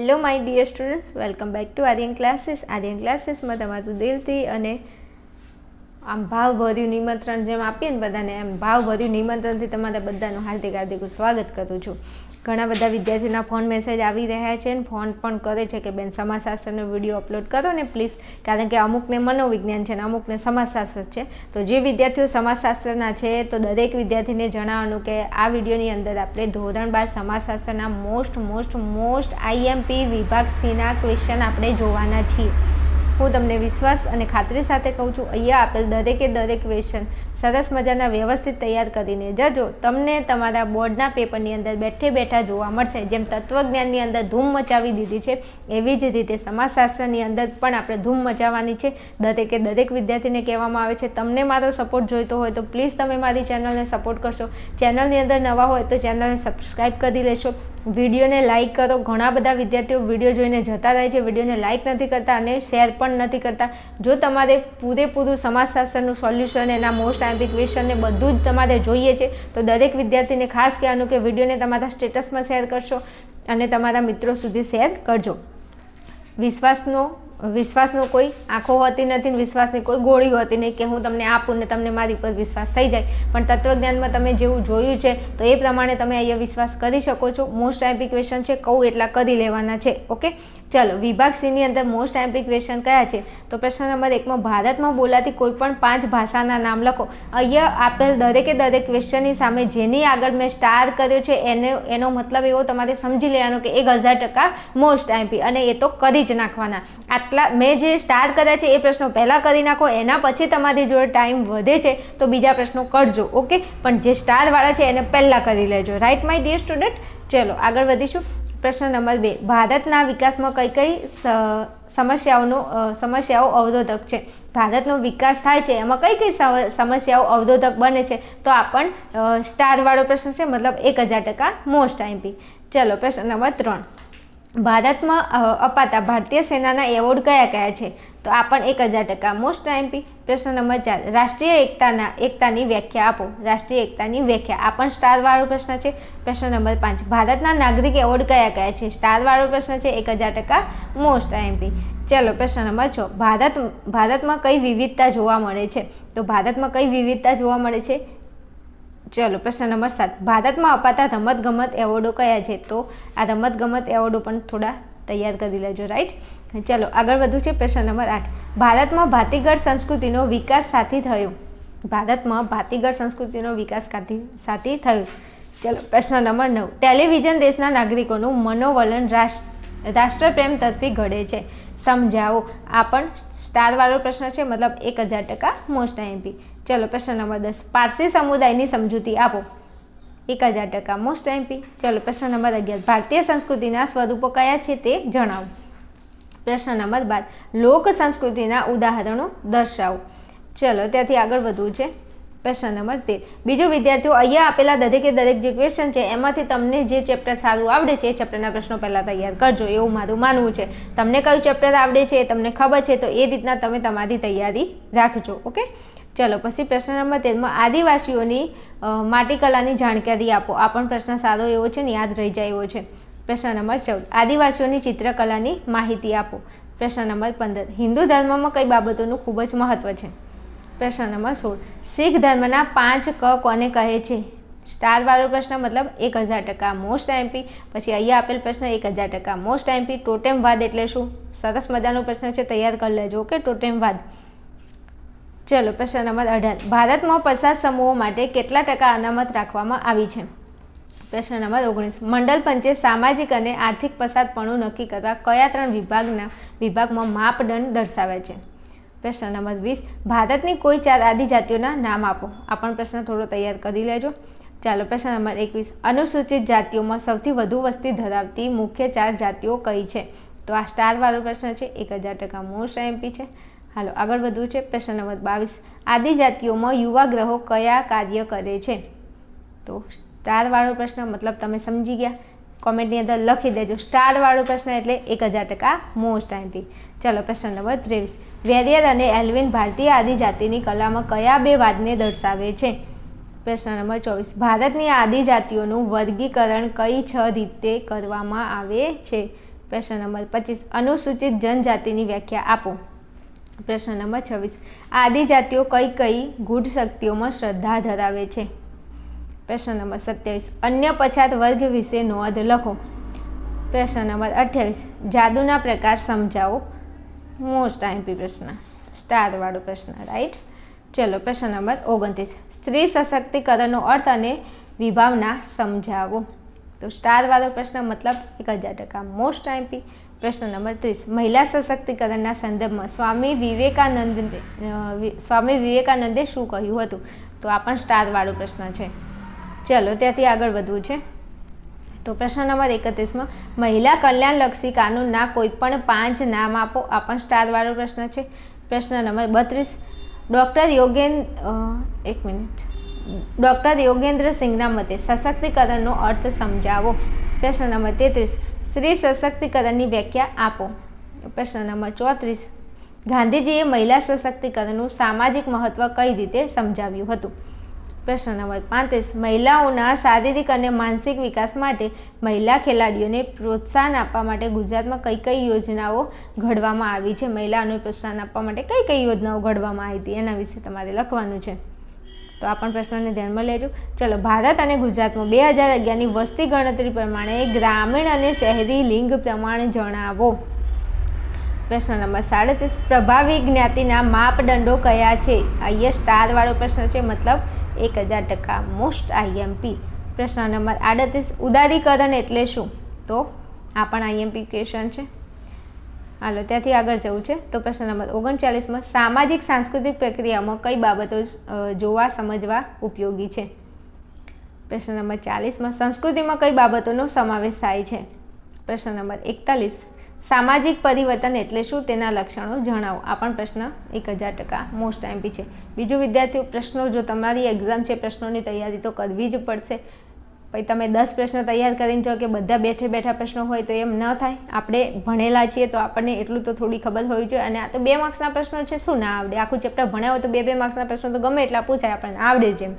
Hello my dear students welcome back to Aryan classes Aryan ક્લાસીસમાં તમારું દિલથી અને આમ ભાવભર્યું નિમંત્રણ જેમ આપીએ ને બધાને એમ ભાવભર્યું નિમંત્રણથી તમારા બધાનું હાર્દિક હાર્દિક સ્વાગત કરું છું. ઘણા બધા વિદ્યાર્થીના ફોન મેસેજ આવી રહ્યા છે અને ફોન પણ કરે છે કે બેન સમાજશાસ્ત્રનો વીડિયો અપલોડ કરો ને પ્લીઝ. કારણ કે અમુકને મનોવિજ્ઞાન છે ને અમુકને સમાજશાસ્ત્ર છે. તો જે વિદ્યાર્થીઓ સમાજશાસ્ત્રના છે, તો દરેક વિદ્યાર્થીને જણાવવાનું કે આ વિડીયોની અંદર આપણે ધોરણ બાર સમાજશાસ્ત્રના મોસ્ટ મોસ્ટ મોસ્ટ આઈએમપી વિભાગ સીના ક્વેશ્ચન આપણે જોવાના છીએ. હું તમને વિશ્વાસ અને ખાતરી સાથે કહું છું, અહીંયા આપેલ દરેકે દરેક ક્વેશ્ચન સરસ મજાના વ્યવસ્થિત તૈયાર કરીને જજો. તમને તમારા બોર્ડના પેપરની અંદર બેઠે બેઠા જોવા મળશે. જેમ તત્વજ્ઞાનની અંદર ધૂમ મચાવી દીધી છે, એવી જ રીતે સમાજશાસ્ત્રની અંદર પણ આપણે ધૂમ મચાવવાની છે. દરેકે દરેક વિદ્યાર્થીને કહેવામાં આવે છે, તમને મારો સપોર્ટ જોઈતો હોય તો પ્લીઝ તમે મારી ચેનલને સપોર્ટ કરશો. ચેનલની અંદર નવા હોય તો ચેનલને સબસ્ક્રાઈબ કરી લેશો. વિડીયોને લાઇક કરો. ઘણા બધા વિદ્યાર્થીઓ વીડિયો જોઈને જતા રહે છે. વિડીયોને લાઇક નથી કરતા અને શેર પણ નથી કરતા. જો તમારે પૂરેપૂરું સમાજશાસ્ત્રનું સોલ્યુશન એના મોસ્ટ આઈમ્પી ક્વેશ્ચનને બધું જ તમારે જોઈએ છે, તો દરેક વિદ્યાર્થીને ખાસ કહેવાનું કે વિડીયોને તમારા સ્ટેટસમાં શેર કરશો અને તમારા મિત્રો સુધી શેર કરજો. વિશ્વાસનો વિશ્વાસનો કોઈ આંખો હોતી નથી ને વિશ્વાસની કોઈ ગોળી હોતી નહીં કે હું તમને આપું ને તમને મારી પર વિશ્વાસ થઈ જાય. પણ તત્વજ્ઞાનમાં તમે જેવું જોયું છે, તો એ પ્રમાણે તમે અહીંયા વિશ્વાસ કરી શકો છો. મોસ્ટ ટાઈપ ક્વેશ્ચન છે, કહું એટલા કરી લેવાના છે. ઓકે ચલો, વિભાગ સીની અંદર મોસ્ટ એમ્પી ક્વેશ્ચન કયા છે? તો પ્રશ્ન નંબર એકમાં ભારતમાં બોલાતી કોઈપણ પાંચ ભાષાના નામ લખો. અહીંયા આપેલ દરેકે દરેક ક્વેશ્ચનની સામે જેની આગળ મેં સ્ટાર કર્યો છે, એને, એનો મતલબ એવો તમારે સમજી લેવાનો કે એક હજાર ટકા મોસ્ટ એમ્પી અને એ તો કરી જ નાખવાના. આટલા, મેં જે સ્ટાર કર્યા છે એ પ્રશ્નો પહેલાં કરી નાખો, એના પછી તમારી જોડે ટાઈમ વધે છે, તો બીજા પ્રશ્નો કરજો, ઓકે? પણ જે સ્ટારવાળા છે એને પહેલાં કરી લેજો. રાઈટ માય ડિયર સ્ટુડન્ટ ચલો, આગળ વધીશું. પ્રશ્ન નંબર બે. ભારતના વિકાસમાં કઈ કઈ સમસ્યાઓનો સમસ્યાઓ અવરોધક છે? ભારતનો વિકાસ થાય છે, એમાં કઈ કઈ સમસ્યાઓ અવરોધક બને છે? તો આ પણ સ્ટારવાળો પ્રશ્ન છે, મતલબ એક હજાર ટકા મોસ્ટ આઈમ્પી ચલો, પ્રશ્ન નંબર ત્રણ. ભારતમાં અપાતા ભારતીય સેનાના એવોર્ડ કયા કયા છે? તો આ પણ એક હજાર ટકા. મોસ્ટ આઈમ્પી પ્રશ્ન નંબર ચાર. રાષ્ટ્રીય એકતાના, એકતાની વ્યાખ્યા આપો. રાષ્ટ્રીય એકતાની વ્યાખ્યા. આ પણ સ્ટારવાળો પ્રશ્ન છે. પ્રશ્ન નંબર પાંચ. ભારતના નાગરિક એવોર્ડ કયા કયા છે? સ્ટારવાળો પ્રશ્ન છે એક હજાર ટકા. મોસ્ટ આઈમ્પી ચલો, પ્રશ્ન નંબર છ. ભારત, ભારતમાં કઈ વિવિધતા જોવા મળે છે? તો ભારતમાં કઈ વિવિધતા જોવા મળે છે? ચલો, પ્રશ્ન નંબર સાત. ભારતમાં અપાતા રમતગમત એવોર્ડો કયા છે? તો આ રમતગમત એવોર્ડો પણ થોડા તૈયાર કરી લેજો, રાઈટ? ચલો, આગળ વધુ છે પ્રશ્ન નંબર આઠ. ભારતમાં ભાતીગળ સંસ્કૃતિનો વિકાસ સાથી થયો. ભારતમાં ભાતીગળ સંસ્કૃતિનો વિકાસ સાથી થયો. ચલો, પ્રશ્ન નંબર નવ. ટેલિવિઝન દેશના નાગરિકોનું મનોવલણ રાષ્ટ્ર, રાષ્ટ્રપ્રેમ તરફી ઘડે છે. સમજાવો, આ પણ સ્ટારવાળો પ્રશ્ન છે, મતલબ એક હજાર ટકા મોસ્ટ આઈએમપી. ચલો પ્રશ્ન નંબર દસ. પારસી સમુદાયની સમજૂતી આપો. એક હજાર ટકા મોસ્ટ એમપી ચલો પ્રશ્ન નંબર અગિયાર. ભારતીય સંસ્કૃતિના સ્વરૂપો કયા છે તે જણાવો. પ્રશ્ન નંબર બાર. લોક સંસ્કૃતિના ઉદાહરણો દર્શાવો. ચલો ત્યાંથી આગળ વધવું છે. પ્રશ્ન નંબર તેર. બીજું વિદ્યાર્થીઓ અહીંયા આપેલા દરેકે દરેક જે ક્વેશ્ચન છે, એમાંથી તમને જે ચેપ્ટર સારું આવડે છે, એ ચેપ્ટરના પ્રશ્નો પહેલાં તૈયાર કરજો. એવું મારું માનવું છે. તમને કયું ચેપ્ટર આવડે છે, એ તમને ખબર છે, તો એ રીતના તમે તમારી તૈયારી રાખજો. ઓકે? ચલો, પછી પ્રશ્ન નંબર તેરમાં આદિવાસીઓની માટીકલાની જાણકારી આપો. આ પણ પ્રશ્ન સારો એવો છે ને યાદ રહી જાય એવો છે. પ્રશ્ન નંબર ચૌદ. આદિવાસીઓની ચિત્રકલાની માહિતી આપો. પ્રશ્ન નંબર પંદર. હિન્દુ ધર્મમાં કઈ બાબતોનું ખૂબ જ મહત્ત્વ છે? પ્રશ્ન નંબર સોળ. શીખ ધર્મના પાંચ ક કોને કહે છે? સ્ટારવાળો પ્રશ્ન મતલબ એક હજાર ટકા મોસ્ટ એમપી પછી અહીંયા આપેલ પ્રશ્ન એક હજાર ટકા મોસ્ટ એમપી ટોટેમવાદ એટલે શું? સરસ મજાનો પ્રશ્ન છે, તૈયાર કરી લેજો, ઓકે? ટોટેમવાદ ચલો, પ્રશ્ન નંબર અઢાર. ભારતમાં પસાર સમૂહો માટે કેટલા ટકા અનામત રાખવામાં આવી છે? પ્રશ્ન નંબર ઓગણીસ. મંડળ પંચે સામાજિક અને આર્થિક પસારપણું નક્કી કરવા કયા ત્રણ વિભાગના વિભાગમાં માપદંડ દર્શાવે છે? પ્રશ્ન નંબર વીસ, ભારતની કોઈ ચાર આદિજાતિઓના નામ આપો. આ પણ પ્રશ્ન થોડો તૈયાર કરી લેજો. ચાલો, પ્રશ્ન નંબર એકવીસ. અનુસૂચિત જાતિઓમાં સૌથી વધુ વસ્તી ધરાવતી મુખ્ય ચાર જાતિઓ કઈ છે? તો આ સ્ટારવાળો પ્રશ્ન છે, એક હજાર ટકા મોસ્ટ એમપી છે. હાલો, આગળ વધવું છે. પ્રશ્ન નંબર બાવીસ. આદિજાતિઓમાં યુવા ગ્રહો કયા કાર્ય કરે છે? તો સ્ટારવાળો પ્રશ્ન, મતલબ તમે સમજી ગયા. કોમેન્ટની અંદર લખી દેજો. સ્ટારવાળો પ્રશ્ન એટલે એક હજાર ટકા મોસ્ટ આઈમ્પી ચાલો, પ્રશ્ન નંબર ત્રેવીસ. વેરિયર અને એલ્વિન ભારતીય આદિજાતિની કલામાં કયા બે વાદને દર્શાવે છે? પ્રશ્ન નંબર ચોવીસ. ભારતની આદિજાતિઓનું વર્ગીકરણ કઈ છ રીતે કરવામાં આવે છે? પ્રશ્ન નંબર પચીસ. અનુસૂચિત જનજાતિની વ્યાખ્યા આપો. પ્રશ્ન નંબર છવ્વીસ. આદિજાતિઓ કઈ કઈ ગૂઢ શક્તિઓમાં શ્રદ્ધા ધરાવે છે? પ્રશ્ન નંબર સત્યાવીસ. અન્ય પછાત વર્ગ વિશે નોંધ લખો. પ્રશ્ન નંબર અઠ્યાવીસ. જાદુના પ્રકાર સમજાવો. મોસ્ટ આઈમ્પી પ્રશ્ન. સ્ટારવાળો પ્રશ્ન રાઈટ ચલો, પ્રશ્ન નંબર ઓગણત્રીસ. સ્ત્રી સશક્તિકરણનો અર્થ અને વિભાવના સમજાવો. તો સ્ટારવાળો પ્રશ્ન મતલબ એક હજાર ટકા. મોસ્ટ આઈમ્પી પ્રશ્ન નંબર ત્રીસ. મહિલા સશક્તિકરણના સંદર્ભમાં સ્વામી વિવેકાનંદ સ્વામી વિવેકાનંદે શું કહ્યું હતું? તો આ પણ સ્ટારવાળો પ્રશ્ન છે. ચલો ત્યાંથી આગળ વધવું છે. તો પ્રશ્ન નંબર એકત્રીસમાં, મહિલા કલ્યાણલક્ષી કાનૂનના કોઈપણ પાંચ નામ આપો. આ પણ સ્ટારવાળો પ્રશ્ન છે. પ્રશ્ન નંબર બત્રીસ, ડૉક્ટર યોગેન્દ્ર એક મિનિટ. ડૉક્ટર યોગેન્દ્ર સિંહના મતે સશક્તિકરણનો અર્થ સમજાવો. પ્રશ્ન નંબર તેત્રીસ સ્ત્રી સશક્તિકરણની વ્યાખ્યા આપો. પ્રશ્ન નંબર ચોત્રીસ, ગાંધીજીએ મહિલા સશક્તિકરણનું સામાજિક મહત્ત્વ કઈ રીતે સમજાવ્યું હતું? પ્રશ્ન નંબર પાંત્રીસ મહિલાઓના શારીરિક અને માનસિક વિકાસ માટે મહિલા ખેલાડીઓને પ્રોત્સાહન આપવા માટે ગુજરાતમાં કઈ કઈ યોજનાઓ ઘડવામાં આવી છે? મહિલાઓને પ્રોત્સાહન આપવા માટે કઈ કઈ યોજનાઓ ઘડવામાં આવી હતી? એના વિશે તમારે લખવાનું છે. તો આ પણ પ્રશ્નને ધ્યાનમાં લેજો. ચલો, ભારત અને ગુજરાતમાં બે હજાર અગિયારની વસ્તી ગણતરી પ્રમાણે ગ્રામીણ અને શહેરી લિંગ પ્રમાણે જણાવો. પ્રશ્ન નંબર સાડત્રીસ, પ્રભાવી જ્ઞાતિના માપદંડો કયા છે? અહીંયા સ્ટારવાળો પ્રશ્ન છે, મતલબ એક હજાર ટકા મોસ્ટ આઈએમપી પ્રશ્ન નંબર આડત્રીસ, ઉદારીકરણ એટલે શું? તો આ પણ આઈએમપી ક્વેશ્ચન છે. હાલો, ત્યાંથી આગળ જવું છે. તો પ્રશ્ન નંબર ઓગણચાલીસમાં, સામાજિક સાંસ્કૃતિક પ્રક્રિયામાં કઈ બાબતો જોવા, સમજવા ઉપયોગી છે? પ્રશ્ન નંબર ચાલીસમાં, સંસ્કૃતિમાં કઈ બાબતોનો સમાવેશ થાય છે? પ્રશ્ન નંબર એકતાલીસ સામાજિક પરિવર્તન એટલે શું તેના લક્ષણો જણાવો. આ પણ પ્રશ્ન એક હજાર ટકા મોસ્ટ ટાઈમપી છે. બીજું, વિદ્યાર્થીઓ, પ્રશ્નો, જો તમારી એક્ઝામ છે, પ્રશ્નોની તૈયારી તો કરવી જ પડશે. પછી તમે દસ પ્રશ્નો તૈયાર કરીને જો કે બધા બેઠે બેઠા પ્રશ્નો હોય તો એમ ન થાય. આપણે ભણેલા છીએ તો આપણને એટલું તો થોડી ખબર હોવી જોઈએ. અને આ તો બે માર્ક્સના પ્રશ્નો છે, શું ના આવડે? આખું ચેપ્ટર હોય તો બે બે માર્ક્સના પ્રશ્નો તો ગમે એટલા પૂછાય, આપણને આવડે જ એમ.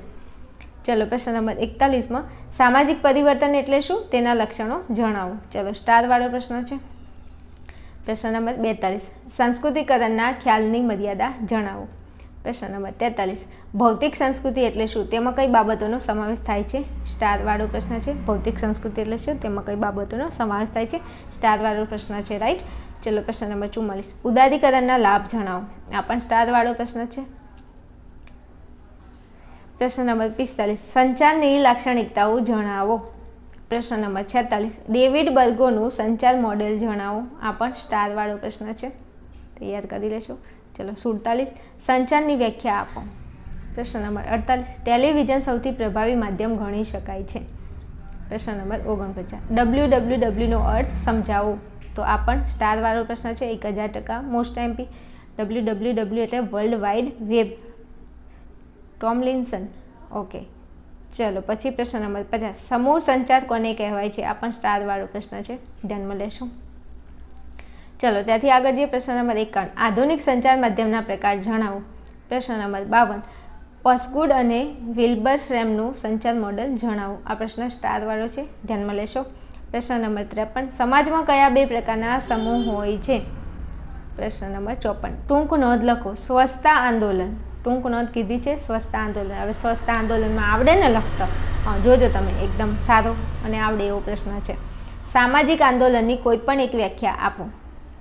ચલો, પ્રશ્ન નંબર એકતાલીસમાં, સામાજિક પરિવર્તન એટલે શું? તેના લક્ષણો જણાવો. ચલો સ્ટારવાળો પ્રશ્ન છે. પ્રશ્ન નંબર બેતાલીસ. સંસ્કૃતિકરણના ખ્યાલની મર્યાદા જણાવો. પ્રશ્ન નંબર તેતાલીસ. ભૌતિક સંસ્કૃતિ એટલે શું? તેમાં કઈ બાબતોનો સમાવેશ થાય છે? સ્ટારવાળો પ્રશ્ન છે. ભૌતિક સંસ્કૃતિ એટલે શું? તેમાં કઈ બાબતોનો સમાવેશ થાય છે? સ્ટારવાળો પ્રશ્ન છે, રાઈટ? ચલો પ્રશ્ન નંબર ચુમ્માલીસ. ઉદારીકરણના લાભ જણાવો. આ પણ સ્ટારવાળો પ્રશ્ન છે. પ્રશ્ન નંબર પિસ્તાલીસ. સંચારની લાક્ષણિકતાઓ જણાવો. પ્રશ્ન નંબર છેતાલીસ. ડેવિડ બર્ગોનું સંચાર મોડેલ જણાવો. આ પણ સ્ટારવાળો પ્રશ્ન છે. તૈયાર કરી લેશો. ચલો, સુડતાલીસ. સંચારની વ્યાખ્યા આપો. પ્રશ્ન નંબર અડતાલીસ. ટેલિવિઝન સૌથી પ્રભાવી માધ્યમ ગણી શકાય છે. પ્રશ્ન નંબર ઓગણપચાસ. ડબલ્યુ ડબલ્યુ ડબલ્યુનો અર્થ સમજાવો. તો આ પણ સ્ટારવાળો પ્રશ્ન છે. એક હજાર ટકા. Most MP W W W એટલે world wide web. Tomlinson okay. ચલો, પછી પ્રશ્ન નંબર પચાસ. સમૂહ સંચાર કોને કહેવાય છે? આ પણ સ્ટારવાળો પ્રશ્ન છે. ધ્યાનમાં લેશું. ચલો, ત્યાંથી આગળ જે પ્રશ્ન નંબર એકાવન. આધુનિક સંચાર માધ્યમના પ્રકાર જણાવો. પ્રશ્ન નંબર બાવન. ઓસ્ગુડ અને વિલ્બર શ્રેમનું સંચાર મોડલ જણાવો. આ પ્રશ્ન સ્ટારવાળો છે. ધ્યાનમાં લેશો. પ્રશ્ન નંબર ત્રેપન. સમાજમાં કયા બે પ્રકારના સમૂહ હોય છે? પ્રશ્ન નંબર ચોપન. ટૂંક નોંધ લખો. સ્વચ્છતા આંદોલન. ટૂંક નોંધ કીધી છે સ્વચ્છતા આંદોલન. હવે સ્વચ્છતા આંદોલનમાં આવડે ને લખતો? જોજો તમે, એકદમ સારો અને આવડે એવો પ્રશ્ન છે. સામાજિક આંદોલનની કોઈ પણ એક વ્યાખ્યા આપો.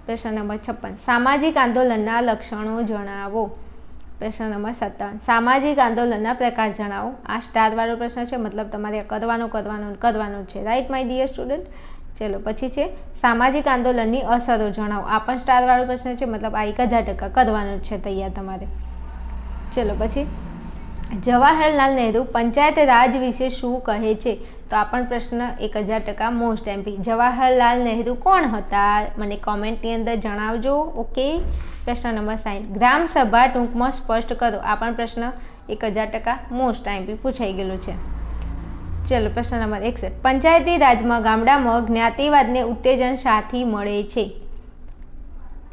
પ્રશ્ન નંબર છપ્પન. સામાજિક આંદોલનના લક્ષણો જણાવો. પ્રશ્ન નંબર સત્તાવન. સામાજિક આંદોલનના પ્રકાર જણાવો. આ સ્ટારવાળો પ્રશ્ન છે, મતલબ તમારે કરવાનો કરવાનો કરવાનો છે. રાઈટ માય ડિયર સ્ટુડન્ટ ચલો, પછી છે, સામાજિક આંદોલનની અસરો જણાવો. આ પણ સ્ટારવાળો પ્રશ્ન છે, મતલબ આ એક હજાર ટકા કરવાનો છે, તૈયાર તમારે. ચલો, પછી જવાહરલાલ નહેરુ પંચાયત રાજ વિશે શું કહે છે? તો આ પણ પ્રશ્ન એક હજાર ટકા મોસ્ટ એમપી જવાહરલાલ નહેરુ કોણ હતા? મને કોમેન્ટની અંદર જણાવજો ઓકે પ્રશ્ન નંબર સાઈઠ. ગ્રામસભા ટૂંકમાં સ્પષ્ટ કરો. આ પણ પ્રશ્ન એક હજાર ટકા મોસ્ટ એમપી પૂછાઈ ગયેલો છે. ચલો, પ્રશ્ન નંબર એકસઠ. પંચાયતી રાજમાં ગામડામાં જ્ઞાતિવાદને ઉત્તેજન સાથી મળે છે.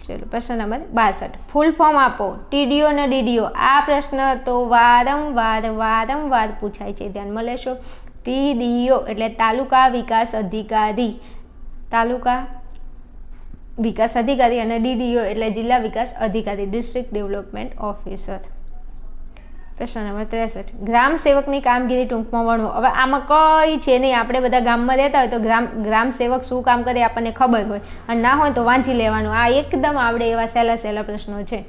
ચલો, પ્રશ્ન નંબર બાસઠ. ફૂલ ફોર્મ આપો. ટીડીઓ ને ડીડીઓ. આ પ્રશ્ન તો વારંવાર વારંવાર પૂછાય છે. ધ્યાનમાં લેશો. ટીડીઓ એટલે તાલુકા વિકાસ અધિકારી. તાલુકા વિકાસ અધિકારી અને ડીડીઓ એટલે જિલ્લા વિકાસ અધિકારી, ડિસ્ટ્રિક્ટ ડેવલપમેન્ટ ઓફિસર. પ્રશ્ન નંબર ત્રેસઠ. ગ્રામ સેવકની કામગીરી ટૂંકમાં વર્ણવો. હવે આમાં કઈ છે નહીં. આપણે બધા ગામમાં રહેતા હોય તો ગ્રામ ગ્રામ સેવક શું કામ કરે આપણને ખબર હોય. અને ના હોય તો વાંચી લેવાનું. આ એકદમ આવડે એવા સહેલા સહેલા પ્રશ્નો છે.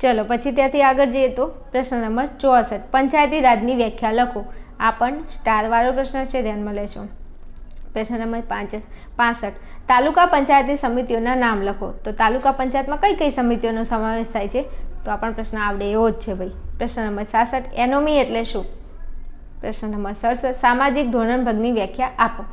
ચલો, પછી ત્યાંથી આગળ જઈએ તો પ્રશ્ન નંબર ચોસઠ. પંચાયતી રાજની વ્યાખ્યા લખો. આ પણ સ્ટારવાળો પ્રશ્ન છે. ધ્યાનમાં લેશો પ્રશ્ન નંબર પાંચ, પાસઠ. તાલુકા પંચાયતી સમિતિઓના નામ લખો. તો તાલુકા પંચાયતમાં કઈ કઈ સમિતિઓનો સમાવેશ થાય છે? તો આ પણ પ્રશ્ન આવડે એવો જ છે ભાઈ. પ્રશ્ન નંબર સાસઠ, એનોમી એટલે શું? પ્રશ્ન નંબર સડસઠ, સામાજિક ધોરણભગની વ્યાખ્યા આપો.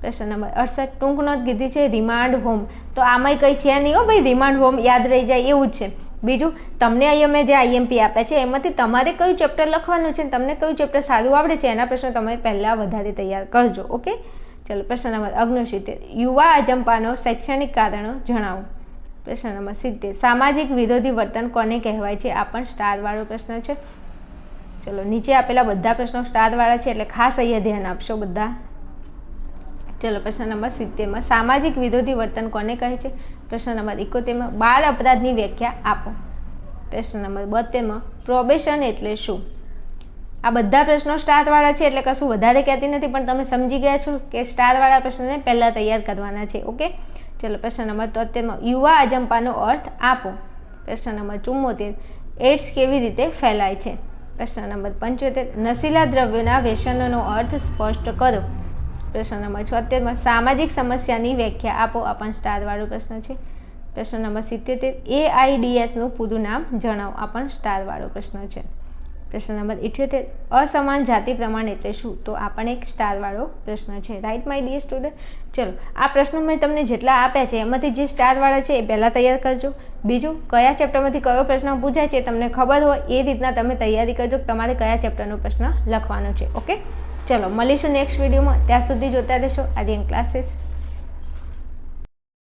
પ્રશ્ન નંબર અડસઠ, ટૂંક નોંધ કીધી છે રિમાન્ડ હોમ તો આમાંય કંઈ છે નહીં હો ભાઈ રિમાન્ડ હોમ યાદ રહી જાય એવું જ છે. બીજું, તમને અહીં અમે જે આઈએમપી આપ્યા છે, એમાંથી તમારે કયું ચેપ્ટર લખવાનું છે તમને કયું ચેપ્ટર સારું આવડે છે, એના પ્રશ્નો તમે પહેલાં વધારે તૈયાર કરજો, ઓકે? ચલો, પ્રશ્ન નંબર ઓગણસિત્તેર. યુવા અજંપાનો શૈક્ષણિક કારણો જણાવો. પ્રશ્ન નંબર સિત્તેર. સામાજિક વિરોધી વર્તન કોને કહેવાય છે? આ પણ સ્ટારવાળો પ્રશ્ન છે. ચલો, નીચે આપેલા બધા પ્રશ્નો સ્ટારવાળા છે, એટલે ખાસ અહીંયા ધ્યાન આપશો બધા. ચલો પ્રશ્ન નંબર સિત્તેરમાં. સામાજિક વિરોધી વર્તન કોને કહે છે? પ્રશ્ન નંબર એકોતેરમાં. બાળ અપરાધની વ્યાખ્યા આપો. પ્રશ્ન નંબર બોતેરમાં. પ્રોબેશન એટલે શું? આ બધા પ્રશ્નો સ્ટારવાળા છે, એટલે કશું વધારે કહેતી નથી, પણ તમે સમજી ગયા છો કે સ્ટારવાળા પ્રશ્નને પહેલાં તૈયાર કરવાના છે, ઓકે? ચલો પ્રશ્ન નંબર તોતેરમાં યુવા અજંપાનો અર્થ આપો. પ્રશ્ન નંબર ચુમ્મોતેર, એડ્સ કેવી રીતે ફેલાય છે? પ્રશ્ન નંબર પંચોતેર, નશીલા દ્રવ્યોના વ્યસનોનો અર્થ સ્પષ્ટ કરો. પ્રશ્ન નંબર છોતેરમાં, સામાજિક સમસ્યાની વ્યાખ્યા આપો. આ પણ સ્ટારવાળો પ્રશ્ન છે. પ્રશ્ન નંબર સિત્યોતેર એઆઈડીએસનું પૂરું નામ જણાવો. આ પણ સ્ટારવાળો પ્રશ્ન છે. પ્રશ્ન નંબર ઇઠ્યોતેર. અસમાન જાતિ પ્રમાણ એટલે શું? તો આ પણ એક સ્ટારવાળો પ્રશ્ન છે. રાઈટ માય ડિયર સ્ટુડન્ટ ચલો, આ પ્રશ્નો મેં તમને જેટલા આપ્યા છે, એમાંથી જે સ્ટારવાળા છે એ પહેલાં તૈયાર કરજો. બીજું, કયા ચેપ્ટરમાંથી કયો પ્રશ્ન પૂછાય છે તમને ખબર હોય, એ રીતના તમે તૈયારી કરજો તમારે કયા ચેપ્ટરનો પ્રશ્ન લખવાનો છે. ઓકે ચલો, મળીશું નેક્સ્ટ વિડીયોમાં ત્યાં સુધી જોતા રહેશો. આર્યન ક્લાસીસ